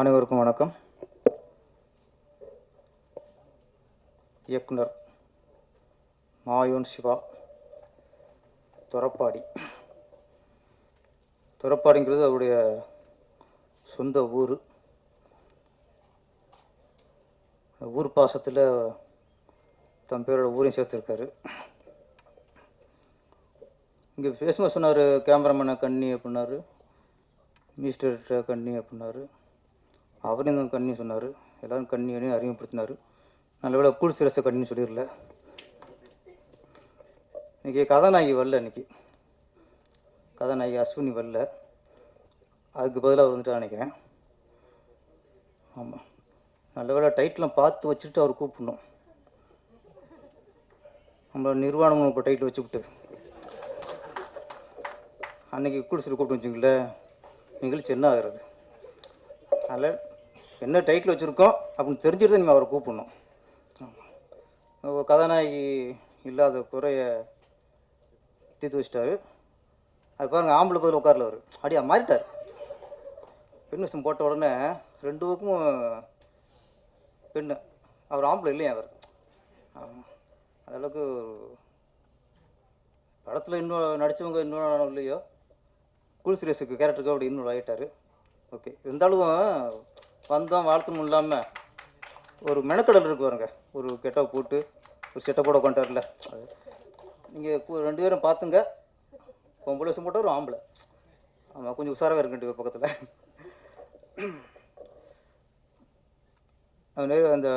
அனைவருக்கும் வணக்கம். இயக்குனர் மாயோன் சிவா துறப்பாடி. துறப்பாடிங்கிறது அவருடைய சொந்த ஊர். ஊர் பாசத்தில் தன் பேரோட ஊரையும் சேர்த்துருக்காரு. இங்கே பேசும்போது சொன்னார் கேமராமேனை கண்ணி அப்படின்னாரு மினிஸ்டர்கிட்ட கண்ணி அப்படின்னாரு. அவரும் தான் கண்ணி சொன்னார். எல்லாரும் கண்ணியனையும் அறிமுகப்படுத்தினார். நல்லவேளை கூல் சிரசை கண்ணின்னு சொல்லிடல இன்றைக்கி கதாநாயகி வரல இன்றைக்கி கதாநாயகி அஸ்வினி வரல. அதுக்கு பதிலாக அவர் வந்துட்டு நினைக்கிறேன். ஆமாம் நல்ல வேலை டைட்டிலாம் பார்த்து வச்சுட்டு அவர் கூப்பிடணும். நம்ம நிர்வாணம் இப்போ டைட்டில் வச்சுக்கிட்டு அன்னைக்கு குளிச்சுட்டு கூப்பிட்டு வச்சுங்களேன் நிகழ்ச்சி என்ன ஆகிறது? அதில் என்ன டைட்டில் வச்சுருக்கோம் அப்படின்னு தெரிஞ்சுட்டு தான் நீங்கள் அவரை கூப்பிடணும். கதாநாயகி இல்லாத குறைய தீர்த்து வச்சிட்டாரு. அது பாருங்கள் ஆம்பளை பதில் உட்காரல அவர். அப்படியே மாறிட்டார். பெண் விஷம் போட்ட உடனே ரெண்டு பக்கமும் பெண்ணு. அவர் ஆம்பளை இல்லையா அவர்? ஆமாம் அதளவுக்கு படத்தில் இன்னும் நடித்தவங்க இன்னும் இல்லையோ? கூல் சீரியஸுக்கு கேரக்டருக்கு அப்படி இன்னும் ஆகிட்டார் ஓகே இருந்தாலும் வந்தோம் வாழ்த்தணும் இல்லாமல் ஒரு மெனக்கடல் இருக்கு பாருங்க. ஒரு கெட்ட போட்டு ஒரு செட்டை போட கொண்டார்ல அது நீங்கள் ரெண்டு பேரும் பார்த்துங்க. பொம்பளை வருஷம் போட்டால் ஒரு ஆம்பளை. ஆமாம் கொஞ்சம் உஷாராக இருக்கு பக்கத்தில். அது நிறைய அந்த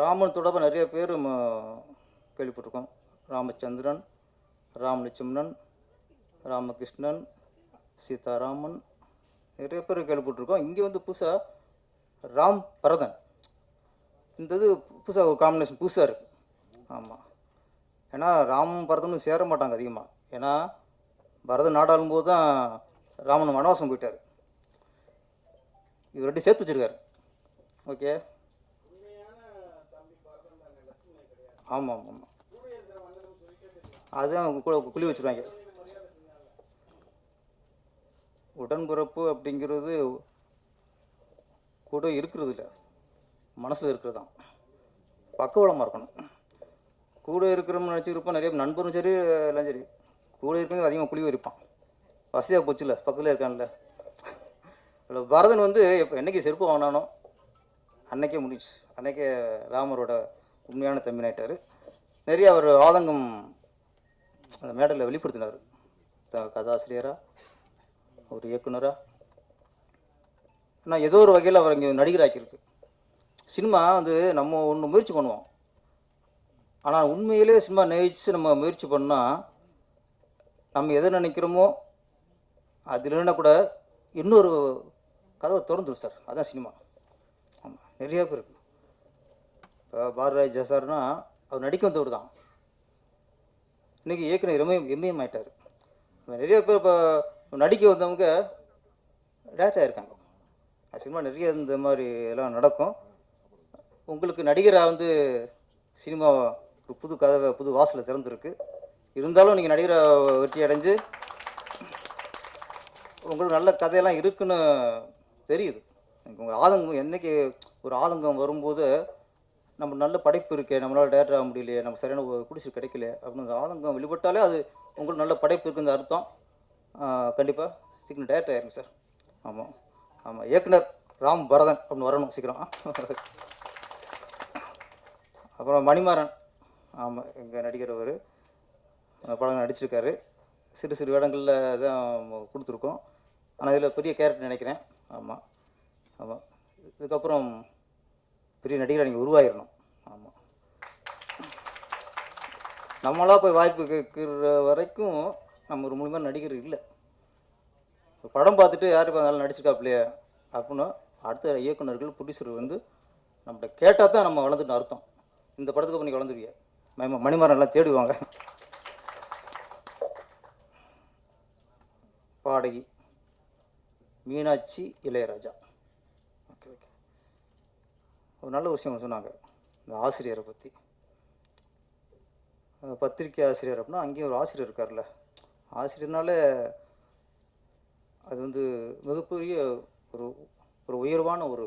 ராமன் தொடர்பாக நிறைய பேர் கேள்விப்பட்டிருக்கோம். ராமச்சந்திரன் ராமலட்சுமணன் ராமகிருஷ்ணன் சீதாராமன் நிறைய பேர் கேள்விப்பட்டிருக்கோம். இங்கே வந்து புதுசாக ராம் பரதன். இந்த இது புதுசாக ஒரு காம்பினேஷன் புதுசாக இருக்குது ஆமாம் ஏன்னா ராம் பரதனும் சேர மாட்டாங்க அதிகமாக ஏன்னா பரதன் நாடாளும் போது தான் ராமன் வனவாசம் போயிட்டார். இவர் ரெண்டு சேர்த்து வச்சிருக்காரு. ஓகே. ஆமாம் ஆமாம் ஆமாம் அதுதான் கூட குழி வச்சுருவாங்க. உடன்பிறப்பு அப்படிங்கிறது கூட இருக்கிறது இல்லை. மனசில் இருக்கிறது தான். பக்கவளமாக இருக்கணும். கூட இருக்கிறோம்னு நினச்சிருப்போம் நிறைய நண்பரும் சரி எல்லாம் சரி. கூட இருக்கிறது அதிகமாக குழி இருப்பான் வசதியாக போச்சுல பக்கத்தில் இருக்கான்ல. இல்லை பரதன் வந்து இப்போ என்னைக்கு செருப்பு வாங்கினானோ அன்னைக்கே முடிச்சு அன்னைக்கே ராமரோட உண்மையான தம்பினாயிட்டார் நிறைய அவர் ஆதங்கம் அந்த மேடலில் வெளிப்படுத்தினார். கதாசிரியராக ஒரு இயக்குனராக ஆனால் ஏதோ ஒரு வகையில் அவர் இங்கே நடிகராக்கியிருக்கு. சினிமா வந்து நம்ம ஒன்று முயற்சி பண்ணுவோம். ஆனால் உண்மையிலே சினிமா நேசித்து நம்ம முயற்சி பண்ணால் நம்ம எதை நினைக்கிறோமோ அது கூட இன்னொரு கதவை திறந்துரும் சார். அதான் சினிமா. ஆமாம் நிறைய பேர் இருக்கு. இப்போ பாரதிராஜா சார்னா அவர் நடிக்க வந்தவர் தான். இன்றைக்கி இயக்குனர் எம்ஏ எம்ஏஎம் ஆகிட்டார் நிறைய பேர் இப்போ நடிக்க வந்தவங்க டேரக்டர் இருக்காங்க சினிமா நிறைய இந்த மாதிரி எல்லாம் நடக்கும். உங்களுக்கு நடிகராக வந்து சினிமா ஒரு புது கதவை புது வாசலை திறந்துருக்கு. இருந்தாலும் நீங்கள் நடிகரை வெற்றி அடைஞ்சு உங்களுக்கு நல்ல கதையெல்லாம் இருக்குன்னு தெரியுது. உங்கள் ஆதங்கம் என்றைக்கு ஒரு ஆதங்கம் வரும்போது நம்ம நல்ல படைப்பு இருக்கே நம்மளால் டேரக்டர் ஆக முடியலையே நம்ம சரியான குடிசை கிடைக்கல அப்படின்னு அந்த ஆதங்கம் வெளிப்பட்டாலே அது உங்களுக்கு நல்ல படைப்பு இருக்குன்னு அர்த்தம். கண்டிப்பாக சீக்கிரம் டேரக்ட் ஆயிருங்க சார் ஆமாம் ஆமாம் இயக்குனர் ராம் பரதன் அப்படின்னு வரணும் சீக்கிரம். அப்புறம் மணிமாறன். ஆமாம் எங்கள் நடிகர் அவர். படம் நடிச்சிருக்காரு. சிறு சிறு இடங்களில் தான் கொடுத்துருக்கோம். ஆனால் இதில் பெரிய கேரக்டர் நினைக்கிறேன். ஆமாம் ஆமாம் இதுக்கப்புறம் பெரிய நடிகரை நீங்கள் உருவாயிடணும் ஆமாம் நம்மளாக போய் வாய்ப்பு கேட்குற வரைக்கும் நம்ம ஒரு மூலிமா நடிகர் இல்லை. இப்போ படம் பார்த்துட்டு யார் பார்த்தாலும் நடிச்சிருக்காப்லையே அப்படின்னா அடுத்த இயக்குநர்கள் ப்ரொடியூசர் வந்து நம்மகிட்ட கேட்டால் தான் நம்ம வளர்ந்துட்டு அர்த்தம். இந்த படத்துக்கு அப்புறம் நீ வளர்ந்துருவிய? ம மணிமாறன் எல்லாம் தேடுவாங்க. பாடகி மீனாட்சி இளையராஜா. Okay okay. ஒரு நல்ல விஷயம் சொன்னாங்க இந்த ஆசிரியரை பற்றி பத்திரிக்கை ஆசிரியர் அப்படின்னா அங்கேயும் ஒரு ஆசிரியர் இருக்கார்ல ஆசிரியர்னாலே அது வந்து மிகப்பெரிய ஒரு ஒரு உயர்வான ஒரு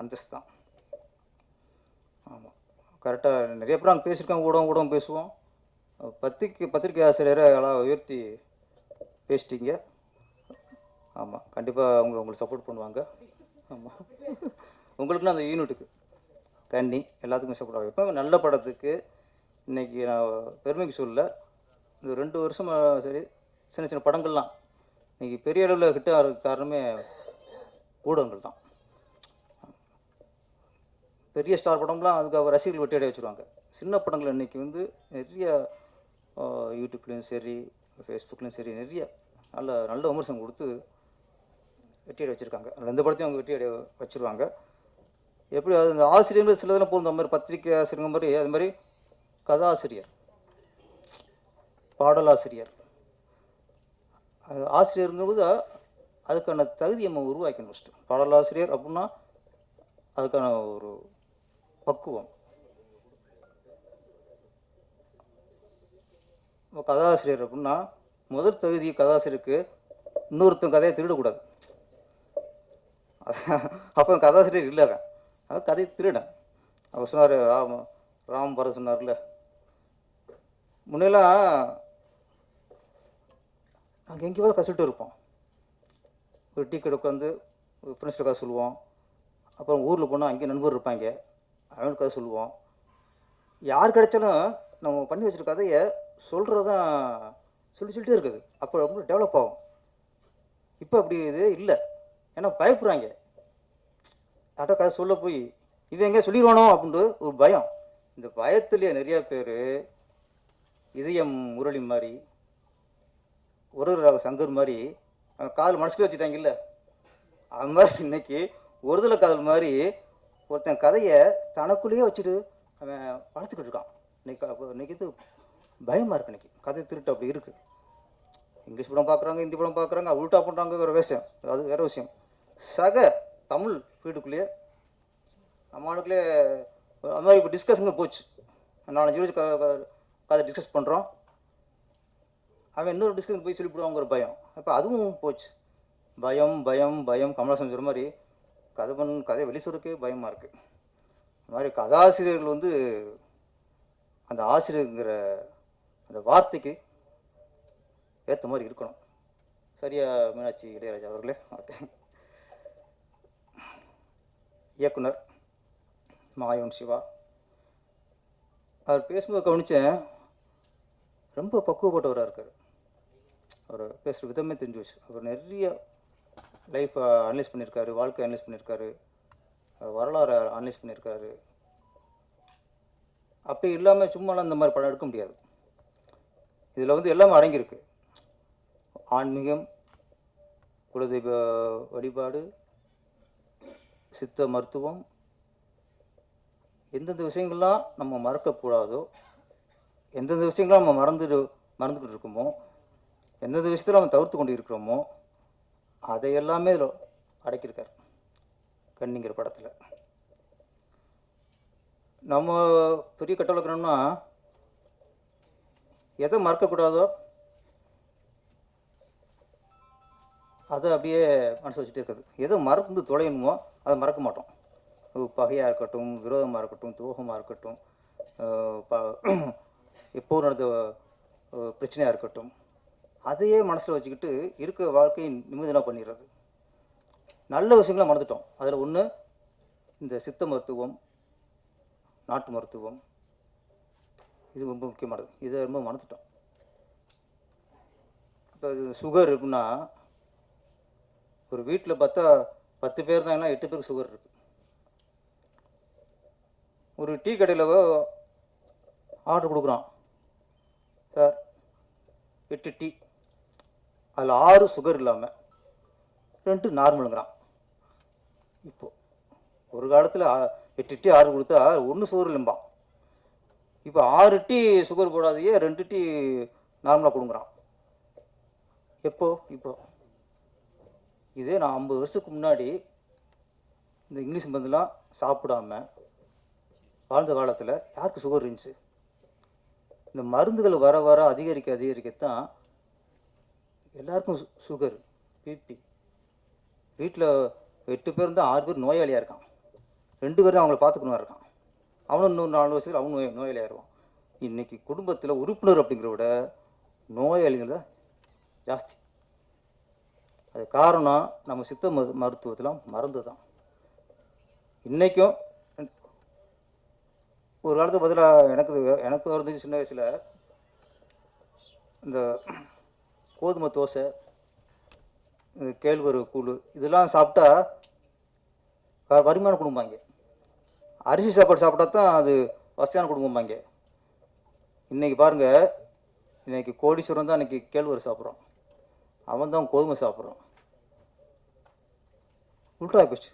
அந்தஸ்து தான். ஆமாம் கரெக்டாக நிறைய பேர் நாங்கள் பேசியிருக்காங்க ஊடகம் ஊடகம் பேசுவோம். பத்திரிக்கை பத்திரிக்கை ஆசிரியரை எல்லாம் உயர்த்தி பேசிட்டீங்க. ஆமாம் கண்டிப்பாக அவங்க உங்களுக்கு சப்போர்ட் பண்ணுவாங்க. ஆமாம் உங்களுக்குன்னு அந்த யூனிட்டுக்கு கண்ணி எல்லாத்துக்கும் சப்போர்ட் ஆகும். இப்போ நல்ல படத்துக்கு இன்றைக்கி நான் பெருமைக்கு சொல்ல இந்த ரெண்டு வருஷமாக சரி சின்ன சின்ன படங்கள்லாம். இன்றைக்கி பெரிய அளவில் ஹிட் ஆகிறதுக்கு காரணமே ஊடகங்கள் தான். பெரிய ஸ்டார் படம்லாம் அதுக்கு அவர் ரசிகர்கள் வெட்டியடைய வச்சுருவாங்க. சின்ன படங்கள் இன்றைக்கி வந்து நிறைய யூடியூப்லேயும் சரி ஃபேஸ்புக்லேயும் சரி நிறைய நல்ல நல்ல விமர்சனம் கொடுத்து வெட்டியடை வச்சுருக்காங்க. ரெண்டு படத்தையும் அவங்க வெட்டியடை வச்சுருவாங்க. எப்படி அது அந்த ஆசிரியர்கள் சிலதெல்லாம் போகும். அந்த மாதிரி பத்திரிக்கை ஆசிரியர் மாதிரி அது மாதிரி கதாசிரியர். பாடலாசிரியர். ஆசிரியர் ஆசிரியருங்கிறது அதுக்கான தகுதியை நம்ம உருவாக்கணும் ஃபஸ்ட்டு பாடலாசிரியர் அப்படின்னா அதுக்கான ஒரு பக்குவம். கதாசிரியர் அப்படின்னா முதல் தகுதி கதாசிரியருக்கு இன்னொருத்தன் கதையை திருடக்கூடாது. அப்போ கதாசிரியர் இல்லை அவன். அவன் கதையை திருடன். அவர் சொன்னார் ராம் ராம் பரத் சொன்னார்ல. முன்னெல்லாம் அங்கே எங்கேயாவது கசிட்டு இருப்போம். ஒரு டீ கடை உட்காந்து ஃப்ரெண்ட்ஸ் கதை சொல்லுவோம். அப்புறம் ஊரில் போனால் அங்கேயும் நண்பர் இருப்பாங்க. அவனுக்கு கதை சொல்லுவோம். யார் கிடைச்சாலும் நம்ம பண்ணி வச்சுருக்க கதையை சொல்கிறதான் சொல்லி சொல்லிட்டே இருக்குது. அப்போ ரொம்ப டெவலப் ஆகும். இப்போ அப்படி இது இல்லை. ஏன்னா பயப்படுறாங்க. யார்கிட்ட கதை சொல்ல போய் இவன் எங்கேயா சொல்லிடுவானோ அப்படின்ட்டு ஒரு பயம். இந்த பயத்துலேயே நிறையா பேர் இதயம் முரளி மாதிரி ஒரு ரக சங்கர் மாதிரி அவன் காதல் மனசுக்கு வச்சுட்டாங்கல்ல அது மாதிரி இன்னைக்கு ஒருதலை காதல் மாதிரி ஒருத்தன் கதையை தனக்குள்ளேயே வச்சுட்டு அவன் வளர்த்துக்கிட்டு இருக்கான். இன்னைக்கு இன்னைக்கு இது பயமாக இருக்கு இன்னைக்கு. கதை திருட்டு அப்படி இருக்குது இங்கிலீஷ் படம் பார்க்குறாங்க ஹிந்தி படம் பார்க்குறாங்க உல்ட்டா பண்ணுறாங்க வேறு விஷயம் அது வேறு விஷயம். சக தமிழ் வீட்டுக்குள்ளேயே நம்மளுக்குள்ளே அது மாதிரி இப்போ டிஸ்கஸுங்க போச்சு. நாலஞ்சு ரோஜ் கதை டிஸ்கஸ் பண்ணுறோம் அவன் இன்னொரு டிஸ்கஷன் போய் சொல்லிவிடுவாங்கிற பயம். அப்போ அதுவும் போச்சு. பயம் பயம் பயம் கமலாசன் சொல்கிற மாதிரி கதை பண் கதை வெளி சொல்றதுக்கே பயமாக இருக்குது இந்த மாதிரி கதாசிரியர்கள் வந்து அந்த ஆசிரியருங்கிற அந்த வார்த்தைக்கு ஏற்ற மாதிரி இருக்கணும். சரியா மீனாட்சி இளையராஜா அவர்களே? ஓகே. இயக்குனர் மாயோன் சிவா. அவர் பேசும்போது கவனித்தேன் ரொம்ப பக்குவப்பட்டவராக இருக்கார். அவர் பேசுகிற விதமே தெரிஞ்சு வச்சு அவர் நிறைய லைஃப்பை அனலைஸ் பண்ணியிருக்காரு வாழ்க்கை அனலைஸ் பண்ணியிருக்காரு. வரலாறை அனலைஸ் பண்ணியிருக்காரு. அப்படி இல்லாமல் சும்மாலாம் இந்த மாதிரி படம் எடுக்க முடியாது. இதில் வந்து எல்லாமே அடங்கியிருக்கு. ஆன்மீகம் குலதெய்வ வழிபாடு சித்த மருத்துவம் எந்தெந்த விஷயங்கள்லாம் நம்ம மறக்கக்கூடாதோ எந்தெந்த விஷயங்கள்லாம் நம்ம மறந்துட்டு மறந்துக்கிட்டு இருக்கோமோ எந்தெந்த விஷயத்தில் நம்ம தவிர்த்து கொண்டு இருக்கிறோமோ அதை எல்லாமே இதில் அடக்கியிருக்கார் கண்ணிங்கிற படத்தில். நம்ம பெரிய கட்டளை இருக்கணும்னா எதை மறக்கக்கூடாதோ அதை அப்படியே மனசு வச்சுட்டு இருக்குது எதை மறந்து தொலையணுமோ அதை மறக்க மாட்டோம். பகையாக இருக்கட்டும் விரோதமாக இருக்கட்டும் துரோகமாக இருக்கட்டும் ப- எப்போ நடந்த பிரச்சனையாக இருக்கட்டும் அதையே மனசில் வச்சுக்கிட்டு இருக்க வாழ்க்கையை நிம்மதியாக பண்ணிடுறது. நல்ல விஷயங்களை மறந்துட்டோம். அதில் ஒன்று இந்த சித்த மருத்துவம் நாட்டு மருத்துவம் இது ரொம்ப முக்கியமானது. இதை ரொம்ப மறந்துட்டோம். இப்போ சுகர் இருக்குன்னா ஒரு வீட்டில் பார்த்தா பத்து பேர் இருந்தாங்கன்னா எட்டு பேருக்கு சுகர் இருக்குது ஒரு டீ கடையில் ஆர்டர் கொடுக்குறான். சார் எட்டு டீ. அதில் ஆறு சுகர் இல்லாமல் ரெண்டு நார்மலுங்கிறான் இப்போது ஒரு காலத்தில் எட்டு டீ ஆறு கொடுத்தா ஒன்று சுகர் இல்லைம்பான் இப்போ ஆறு டீ சுகர் போடாதையே ரெண்டு டீ நார்மலாக கொடுங்குறான். எப்போ? இப்போ. இதே நான் ஐம்பது வருஷத்துக்கு முன்னாடி இந்த இங்கிலீஷ் மருந்துலாம் சாப்பிடாம வாழ்ந்த காலத்தில் யாருக்கு சுகர் இருந்துச்சு? இந்த மருந்துகள் வர வர அதிகரிக்க அதிகரிக்கத்தான் எல்லாருக்கும் சுகர் பிபி வீட்டில் எட்டு பேர் இருந்தால் ஆறு பேர் நோயாளியாக இருக்கான். ரெண்டு பேர் தான் அவங்கள பார்த்துக்கணும் இருக்கான். அவனும் இன்னும் நாலு வருஷத்தில் அவனும் நோய் நோயாளியாகிடுவான் இன்றைக்கி குடும்பத்தில் உறுப்பினர் அப்படிங்கிறத விட நோயாளிகள் தான் ஜாஸ்தி. அது காரணம் நம்ம சித்த மரு மருத்துவத்தில் மருந்து தான் இன்றைக்கும் ஒரு காலத்துக்கு பதிலாக எனக்கு இது- எனக்கு இருந்துச்சு சின்ன வயசில். இந்த கோதுமை தோசை இந்த கேழ்வரகு கூழ் இதெல்லாம் சாப்பிட்டா வறுமையான குடும்பம்பாங்க. அரிசி சாப்பாடு சாப்பிட்டா தான் அது வசதியான குடும்பம்பாங்க. இன்னைக்கு பாருங்கள் இன்னைக்கு கோடீஸ்வரன் தான் இன்றைக்கி கேழ்வரகு சாப்பிட்றான். அவன் தான் கோதுமை சாப்பிட்றான். உல்டா போச்சு.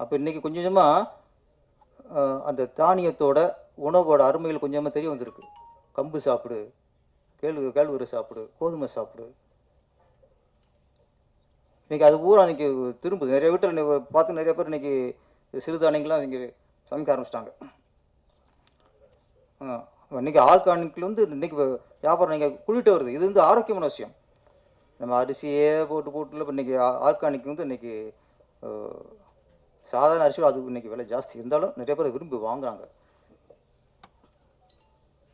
அப்போ இன்றைக்கி கொஞ்சம் கொஞ்சமாக அந்த தானியத்தோட உணவோட அருமைகள் கொஞ்சமாக தெரிய வந்திருக்கு. கம்பு சாப்பிடு கேழ்வு கேழ்வுரை சாப்பிடு கோதுமை சாப்பிடு. இன்னைக்கு அது பூரா அன்றைக்கி திரும்புது. நிறைய வீட்டில் பார்த்து நிறைய பேர் இன்னைக்கு சிறுதானியங்கள்லாம் இங்கே சமைக்க ஆரம்பிச்சிட்டாங்க. இன்னைக்கு ஆர்கானிக்லேருந்து இன்னைக்கு வியாபாரம் நீங்கள் குளிட்டு வருது. இது வந்து ஆரோக்கியமான விஷயம். நம்ம அரிசியே போட்டு போட்டுல இப்போ இன்னைக்கு ஆர்கானிக் வந்து இன்னைக்கு சாதாரண அரிசியோட அது இன்னைக்கு விலை ஜாஸ்தி. இருந்தாலும் நிறைய பேர் விரும்பி வாங்குறாங்க.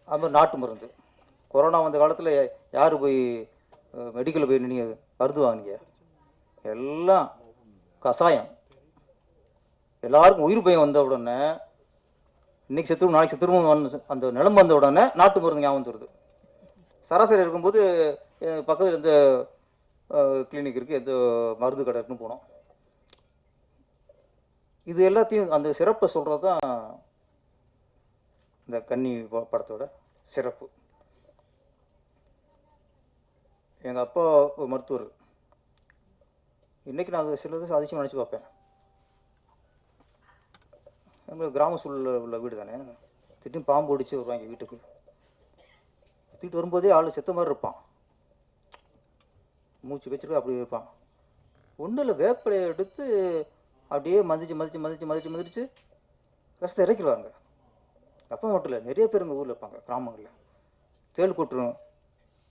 அது மாதிரி நாட்டு மருந்து. கொரோனா வந்த காலத்தில் யார் போய் மெடிக்கலில் போய் நீங்கள் மருந்து வாங்கினீங்க? எல்லாம் கசாயம் எல்லாருக்கும் உயிர் பயம் வந்த உடனே இன்னைக்கு செத்துரும் நாளைக்கு செத்துரும் வந்து அந்த நிலம் வந்த உடனே நாட்டு மருந்து ஞாபகம் தருது சராசரி இருக்கும்போது பக்கத்தில் பக்கத்துல எந்த கிளினிக் இருக்குது எந்த மருந்து கடை இருக்குன்னு போனோம். இது எல்லாத்தையும் அந்த சிறப்பை சொல்கிறது தான் இந்த கன்னி படத்தோட சிறப்பு. எங்கள் அப்பா ஒரு மருத்துவர். இன்றைக்கி நான் அது சிலது சாதிச்சு நினச்சி பார்ப்பேன் எங்களுக்கு கிராம சூழலில் உள்ள வீடு தானே. திடீர்னு பாம்பு ஒடிச்சு வருவாங்க வீட்டுக்கு. தூக்கிட்டு வரும்போதே ஆள் செத்த மாதிரி இருப்பான். மூச்சு வச்சுட்டு அப்படி இருப்பான். ஒன்றும் இல்லை வேப்பிலையை எடுத்து அப்படியே மதிச்சு மதிச்சு மதிச்சு மதிச்சு மதிச்சு ரசத்தை இறக்கிடுவாங்க. அப்பா மட்டும் இல்லை நிறைய பேர் எங்கள் ஊரில் இருப்பாங்க கிராமங்களில். தேள் கூட்டுரும்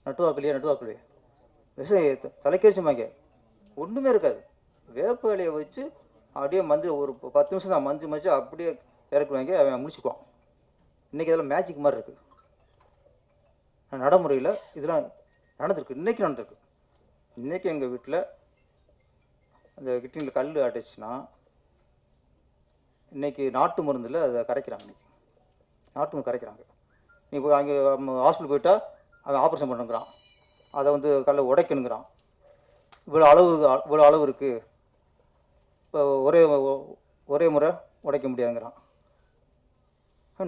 நட்டுவாக்கலையா நட்டுவாக்கலையே. விஷம் த- தலைக்கரிச்சுமாங்க ஒன்றுமே இருக்காது. வேப்ப இலையை வச்சு அப்படியே மஞ்சு ஒரு ப- பத்து நிமிஷம் தான் மஞ்சு மஞ்சு அப்படியே இறக்குவாங்க அவன் முடிச்சுக்குவான். இன்றைக்கி அதெல்லாம் மேஜிக் மாதிரி இருக்குது நடைமுறையில் இதெல்லாம் நடந்திருக்கு. இன்றைக்கி நடந்திருக்கு. இன்றைக்கி எங்கள் வீட்டில் அந்த கிட்னியில் கல் அடைச்சுன்னா இன்றைக்கி நாட்டு மருந்தில் அதை கரைக்கிறாங்க இன்றைக்கி நாட்டு மருந்து கரைக்கிறாங்க. நீ போய் அங்கே ஹாஸ்பிட்டல் போயிட்டால் அவன் ஆப்ரேஷன் பண்ணுங்கிறான். அதை வந்து கல்லை உடைக்கணுங்கிறான். இவ்வளோ அளவு இவ்வளோ அளவு இருக்குது இப்போ ஒரே ஒரே முறை உடைக்க முடியாதுங்கிறான்.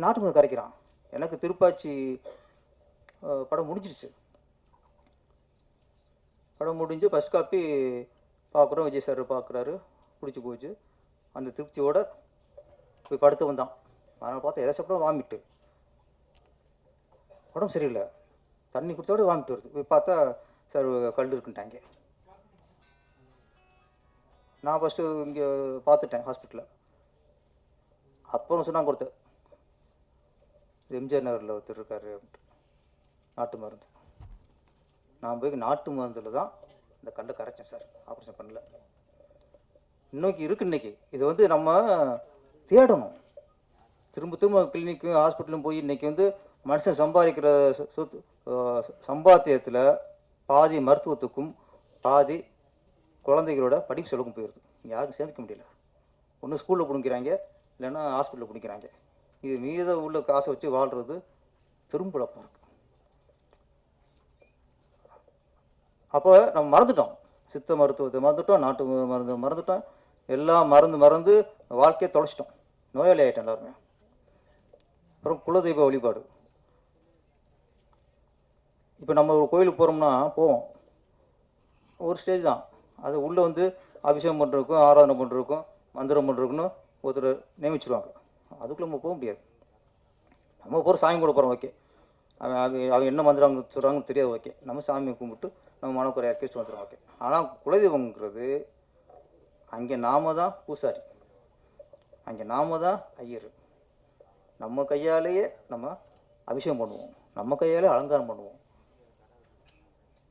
நாட்டு மருந்து கரைக்கிறான். எனக்கு திருப்பாச்சி படம் முடிஞ்சிருச்சு. படம் முடிஞ்சு ஃபஸ்ட் காப்பி பார்க்குறோம். விஜய் சார் பார்க்குறாரு. பிடிச்சி போச்சு. அந்த திருப்தியோட போய் படுத்து வந்தான். அதனால் பார்த்தா எதை சாப்பிட்டா வாமிட்டு உடம்பு சரியில்லை. தண்ணி குடிச்சோட வாமிட்டு வருது. போய் பார்த்தா சார் கல் இருக்குன்ட்டாங்க. நான் ஃபஸ்ட்டு இங்கே பார்த்துட்டேன் ஹாஸ்பிட்டலில் அப்புறம் சொன்னாங்க கொடுத்த எம்ஜிஆர் நகரில் ஒருத்தர் இருக்காரு அப்படின்ட்டு. நாட்டு மருந்து. நான் போய் நாட்டு மருந்தில் தான் இந்த கல்லை கரைச்சேன் சார் ஆப்ரேஷன் பண்ணல. இன்னைக்கு இருக்கு இன்னைக்கு. இது வந்து நம்ம தேடணும். திரும்ப திரும்ப கிளினிக்கு ஹாஸ்பிட்டலும் போய் இன்னைக்கு வந்து மனுஷன் சம்பாதிக்கிற சொத்து சம்பாத்தியத்தில் பாதி மருத்துவத்துக்கும் பாதி குழந்தைகளோட படிப்பு செலவுக்கும் போயிடுது யாருக்கும் சேமிக்க முடியல. ஒன்று ஸ்கூலில் பிடிக்கிறாங்க இல்லைன்னா ஹாஸ்பிட்டலில் பிடிக்கிறாங்க இது மீத உள்ள காசை வச்சு வாழ்கிறது பெரும்பழப்பாக இருக்குது அப்போ நம்ம மறந்துட்டோம். சித்த மருத்துவத்தை மறந்துட்டோம் நாட்டு மருந்து மறந்துட்டோம். எல்லாம் மறந்து மறந்து வாழ்க்கையை தொலைச்சிட்டோம். நோயாளி ஆகிட்டோம் எல்லாருமே. அப்புறம் குலதெய்வ வழிபாடு. இப்போ நம்ம ஒரு கோயிலுக்கு போகிறோம்னா போவோம். ஒரு ஸ்டேஜ் தான். அது உள்ளே வந்து அபிஷேகம் பண்ணுறதுக்கும் ஆராதனை பண்ணுறதுக்கும் மந்திரம் பண்ணுறதுக்குன்னு ஒருத்தர் நியமிச்சிருவாங்க. அதுக்குள்ளே நம்ம போக முடியாது. நம்ம போகிற சாமி கூட போகிறோம் ஓகே. அவன் அவன் என்ன மந்திரம் சொல்கிறாங்கன்னு தெரியாது ஓகே. நம்ம சாமியை கும்பிட்டு நம்ம மனக்குறை இறக்கி வந்துடும் ஓகே. ஆனால் குலதெய்வங்கிறது அங்கே நாம தான் பூசாரி. அங்கே நாம தான் ஐயர். நம்ம கையாலேயே நம்ம அபிஷேகம் பண்ணுவோம். நம்ம கையாலே அலங்காரம் பண்ணுவோம்.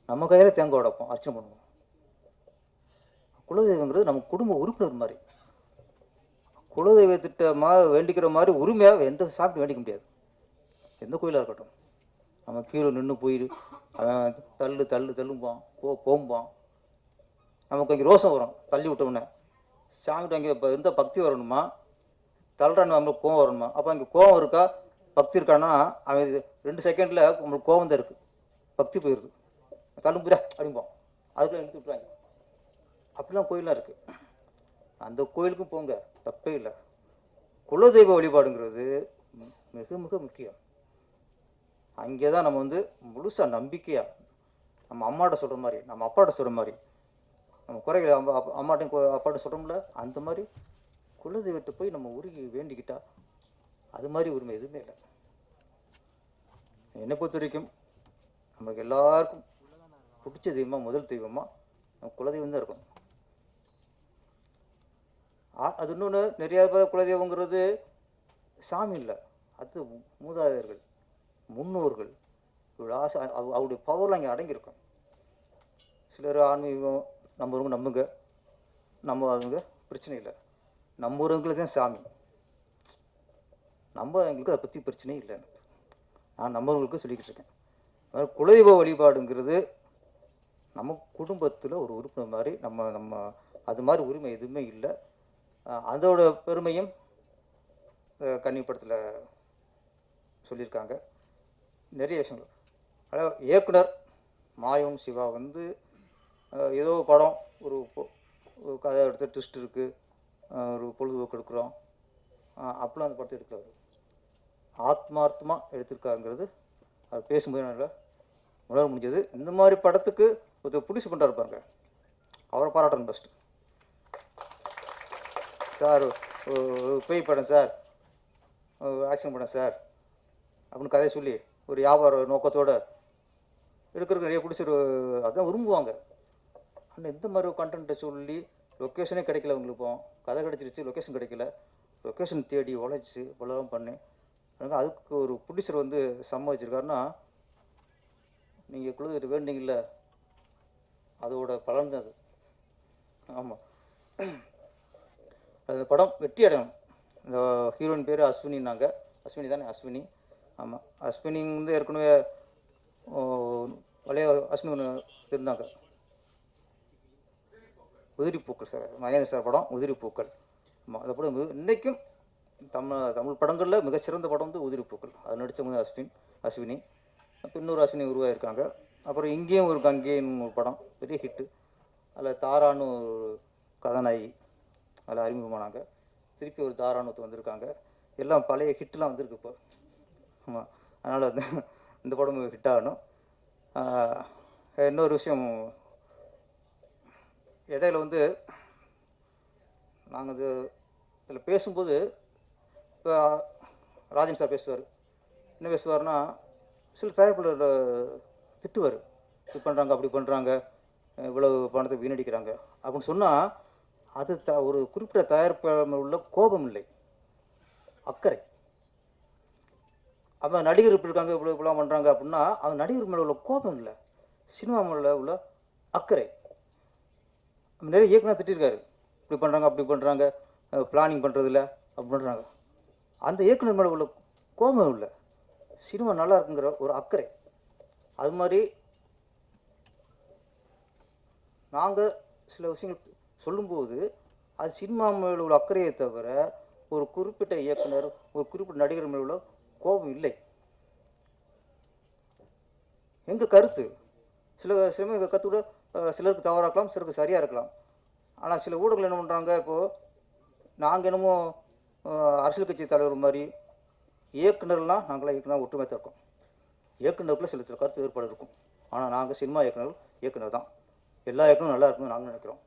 நம்ம கையில் தேங்காய் உடைப்போம் அர்ச்சனை பண்ணுவோம். குலதெய்வங்கிறது நம்ம குடும்ப உறுப்பினர் மாதிரி. குலதெய்வத்திட்டமாக வேண்டிக்கிற மாதிரி உரிமையாக எந்த சாப்பிட்டு வேண்டிக்க முடியாது. எந்த கோயிலாக இருக்கட்டும். நம்ம கீழே நின்று போயிடு அவன் தள்ளு தள்ளு தள்ளும்பான். போ போம்பான். நமக்கு இங்கே ரோசம் வரும். தள்ளி விட்டோம்னே சாமிகிட்ட அங்கே இப்போ இருந்தால் பக்தி வரணுமா? தள்ளுறான்னு நம்மளுக்கு கோவம் வரணுமா? அப்போ அங்கே கோவம் இருக்கா? பக்தி இருக்கான்னா அவன் இது ரெண்டு செகண்டில் நம்மளுக்கு கோவம் தான் இருக்குது பக்தி போயிடுது தள்ளும் புரியா? அப்படிம்போம் அதுக்குள்ள எடுத்து விட்றாங்க அப்படிலாம் கோயிலாம் இருக்குது அந்த கோயிலுக்கும் போங்க. தப்பே இல்லை. குலதெய்வ வழிபாடுங்கிறது மிக மிக முக்கியம். அங்கே தான் நம்ம வந்து முழுசாக நம்பிக்கையாக நம்ம அம்மாட்ட சொல்கிற மாதிரி நம்ம அப்பாட்ட சொல்கிற மாதிரி நம்ம குறைகளை அம்மா அப்பா- அம்மாட்டையும் அப்பாட்ட சொல்கிறோம்ல அந்த மாதிரி குலதெய்வத்தை போய் நம்ம உருகி வேண்டிக்கிட்டா அது மாதிரி உரிமை எதுவுமே இல்லை. என்னை பொறுத்த வரைக்கும் நமக்கு எல்லாருக்கும் பிடிச்ச தெய்வமாக முதல் தெய்வமாக நம்ம குலதெய்வம் தான் இருக்கும் ஆ- அது இன்னொன்று நிறைய பேர் குலதெய்வங்கிறது சாமி இல்லை. அது மூதாதையர்கள் முன்னோர்கள் இவ்வளோ ஆசை அவருடைய பவர்லாம் இங்கே அடங்கியிருக்கும். சிலர் ஆன்மீகம் நம்புறவங்க நம்புங்க. நம்பாதவங்க பிரச்சனை இல்லை. நம்புறவங்களுக்கு தான் சாமி. நம்பாதவங்களுக்கு அதை பற்றி பிரச்சனையே இல்லை நான் நம்புறவங்களுக்கு சொல்லிக்கிட்டு இருக்கேன். குலதெய்வ வழிபாடுங்கிறது நம்ம குடும்பத்தில் ஒரு உறுப்பினர் மாதிரி நம்ம நம்ம அது மாதிரி உரிமை எதுவுமே இல்லை. அதோட பெருமையும் கன்னிப்படத்தில் சொல்லியிருக்காங்க. நிறைய விஷயங்கள். அதாவது இயக்குனர் மாயம் சிவா வந்து ஏதோ படம் ஒரு கதை எடுத்து ட்விஸ்ட் இருக்குது ஒரு பொழுதுபோக்கு எடுக்கிறோம். அஹ் அந்த படத்தை எடுக்கிறாரு ஆத்மார்த்தமாக எடுத்திருக்காருங்கிறது அது பேசும்போது நல்லா உணர முடிஞ்சது. இந்த மாதிரி படத்துக்கு ஒருத்தர் புடிச்சு பண்ணுறாரு பாருங்க. அவரை பாராட்டணும் ஃபஸ்ட்டு சார் பேய் படம் சார் ஆக்ஷன் படம் சார் அப்படின்னு கதையை சொல்லி ஒரு வியாபார நோக்கத்தோடு எடுக்கிறதுக்கு நிறைய பிடிச்சி அதான் விரும்புவாங்க. ஆனால் இந்த மாதிரி ஒரு கண்டென்ட்டை சொல்லி லொக்கேஷனே கிடைக்கல உங்களுக்கு இப்போ. கதை கிடச்சிருச்சு லொக்கேஷன் கிடைக்கல. லொக்கேஷன் தேடி உழைச்சி இவ்வளோதான் பண்ணி எனக்கு அதுக்கு ஒரு ப்ரொடியூசர் வந்து சம்மதிச்சிருக்காருன்னா நீங்கள் குழுது வேண்டிங்கல்ல அதோட பலன் தான் அது. ஆமாம் அந்த படம் வெற்றி அடையணும். இந்த ஹீரோயின் பேர் அஸ்வினின்னாங்க அஸ்வினி தானே? அஸ்வினி. ஆமாம் அஸ்வினி வந்து ஏற்கனவே பழைய அஸ்வினி ஒன்று இருந்தாங்க. உதிரிப்பூக்கள் சார். மகேந்திர சார் படம் உதிரிப்பூக்கள் ஆமாம் அந்த படம் இன்றைக்கும் தமிழ் தமிழ் படங்களில் மிகச்சிறந்த படம் வந்து உதிரிப்பூக்கள் அது நடித்தவங்க அஸ்வின் அஸ்வினி. அப்ப இன்னொரு அஸ்வினி உருவாகிருக்காங்க அப்புறம் இங்கேயும் ஒரு கங்கேன்னு ஒரு படம் பெரிய ஹிட்டு அதில் தாரான்னு ஒரு கதாநாயகி அதில் அறிமுகமானாங்க. திருப்பி ஒரு தாரான்னு ஒருத்தர் வந்திருக்காங்க. எல்லாம் பழைய ஹிட்லாம் வந்திருக்கு இப்போ. ஆமாம் அதனால் வந்து இந்த படம் ஹிட் ஆகணும். இன்னொரு விஷயம். இடையில வந்து நாங்கள் இது இதில் பேசும்போது இப்போ ராஜன் சார் பேசுவார். என்ன பேசுவார்னா சில தயாரிப்பாளர் திட்டுவார். இப்படி பண்ணுறாங்க அப்படி பண்ணுறாங்க இவ்வளவு பணத்தை வீணடிக்கிறாங்க. அப்படின்னு சொன்னால் அது த ஒரு குறிப்பிட்ட தயாரிப்பாளர் உள்ள கோபம் இல்லை. அக்கறை. அவன் நடிகர் இப்படி இருக்காங்க இவ்வளோ இப்படிலாம் பண்ணுறாங்க அப்படின்னா அவன் நடிகர் மேலே உள்ள கோபம் இல்லை. சினிமா மேலே உள்ள அக்கறை. நிறைய இயக்குனர் திட்டிருக்காரு. இப்படி பண்ணுறாங்க அப்படி பண்ணுறாங்க பிளானிங் பண்ணுறதில்ல அப்படி பண்ணுறாங்க அந்த இயக்குனர் மேலே உள்ள கோபம் இல்லை. சினிமா நல்லா இருக்குங்கிற ஒரு அக்கறை. அது மாதிரி நாங்கள் சில விஷயங்கள் சொல்லும்போது அது சினிமா மேல உள்ள அக்கறையை தவிர ஒரு குறிப்பிட்ட இயக்குனர் ஒரு குறிப்பிட்ட நடிகர் மேல உள்ள கோபம் இல்லை. எங்கள் கருத்து? சில சில கருத்து கூட சிலருக்கு தவறாக இருக்கலாம் சிலருக்கு சரியாக இருக்கலாம். ஆனால் சில ஊடகங்கள் என்ன பண்ணுறாங்க இப்போது நாங்கள் என்னமோ அரசியல் கட்சி தலைவர் மாதிரி இயக்குனர்லாம் நாங்களாம் இயக்குனா ஒற்றுமை இருக்கோம். இயக்குனருக்குள்ள சில சில கருத்து வேறுபாடு இருக்கும். ஆனால் நாங்கள் சினிமா இயக்குனர் இயக்குனர் தான். எல்லா இயக்குனரும் நல்லா இருக்கணும்னு நாங்கள் நினைக்கிறோம்.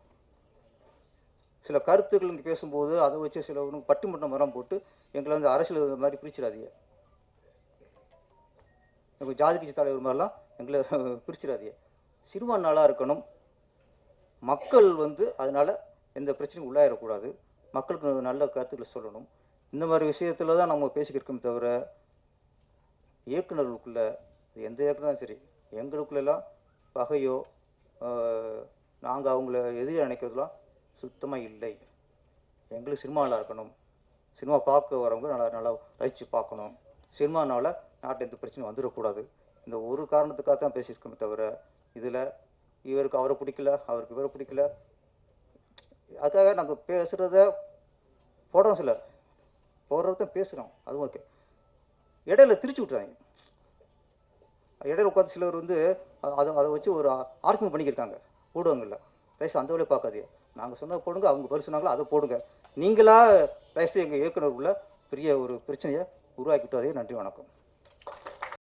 சில கருத்துக்கள் இங்கே பேசும்போது அதை வச்சு சில ஒன்று பட்டிமன்றம் மரம் போட்டு எங்களை வந்து அரசியல் மாதிரி பிரிச்சிடாதீங்க. எங்கள் ஜாதி கட்சி தலைவர் மாதிரிலாம் எங்களை பிரிச்சிடாதீங்க. சினிமா நல்லா இருக்கணும். மக்கள் வந்து அதனால் எந்த பிரச்சனையும் உள்ளாயிடக்கூடாது. மக்களுக்கு நல்ல கருத்துக்களை சொல்லணும். இந்த மாதிரி விஷயத்தில் தான் நம்ம பேசிக்கிருக்கோம் தவிர இயக்குனர்களுக்குள்ள இது எந்த இயக்குனரும் சரி எங்களுக்குள்ளெல்லாம் பகையோ நாங்கள் அவங்கள எதிரி நினைக்கிறதுலாம் சுத்தமாக இல்லை. எங்களுக்கு சினிமா நல்லா இருக்கணும். சினிமா பார்க்க வரவங்க நல்லா நல்லா ரசித்து பார்க்கணும். சினிமானால் நாட்டில் எந்த பிரச்சனையும் வந்துடக்கூடாது. இந்த ஒரு காரணத்துக்காக தான் பேசியிருக்கோமே தவிர இதில் இவருக்கு அவரை பிடிக்கல அவருக்கு இவரை பிடிக்கல. அதுக்காக நாங்கள் பேசுகிறத போடுறோம் சில போடுறது தான் பேசுகிறோம் அதுவும் ஓகே இடையில திரிச்சு விட்றாங்க இடையில உட்காந்து சிலர் வந்து அதை அதை வச்சு ஒரு ஆர்குமெண்ட் பண்ணிக்கிருக்காங்க ஊடகங்களில். தயவுசெய்து அந்த வேலையை பார்க்காதே நாங்கள் சொன்னதை போடுங்க அவங்க பதில் சொன்னாங்களோ அதை போடுங்க. நீங்களாக தயவுசெய்து எங்கள் இயக்குனருக்குள்ள பெரிய ஒரு பிரச்சனையை உருவாக்கிட்டு அதே நன்றி வணக்கம்.